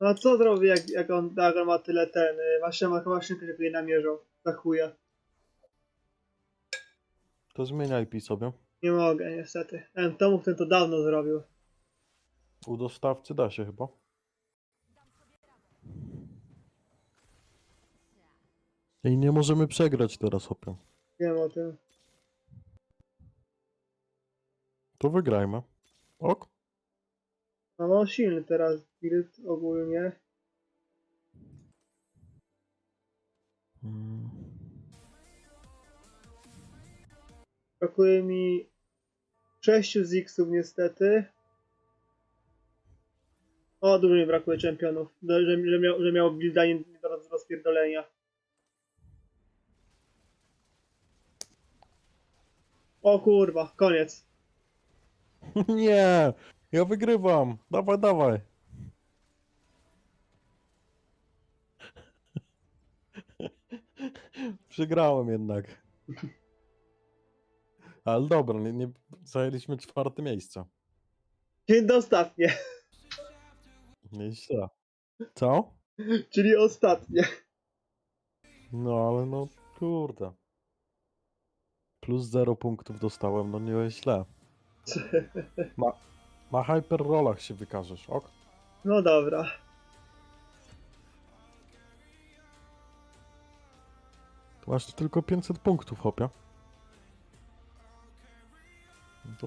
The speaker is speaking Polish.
No a co zrobi, jak, jak on, jak on ma tyle ten, y, właśnie ma chyba szynkę, żeby jej namierzał. Za chuja. To zmieniaj IP sobie. Nie mogę, niestety. Em, to mógł ten to dawno zrobił. U dostawcy da się chyba. I nie możemy przegrać teraz, hopie. Wiem o tym. To wygrajmy. Ok? No no silny teraz build ogólnie. Mm. Brakuje mi 6 Zixów niestety. O, dużo mi brakuje czempionów. Że, że, miał, że miał builda nie, nie do roz- rozpierdolenia. O kurwa, koniec. Nie! Ja wygrywam! Dawaj, dawaj! Przegrałem jednak. Ale dobra, nie, nie zajęliśmy czwarte miejsce. Czyli ostatnie. Nieźle. Co? Czyli ostatnie. No ale no kurde. Plus 0 punktów dostałem, no nie źle. Ma, na hyper rollach się wykażesz, ok? No dobra. Masz tylko 500 punktów, hopia. To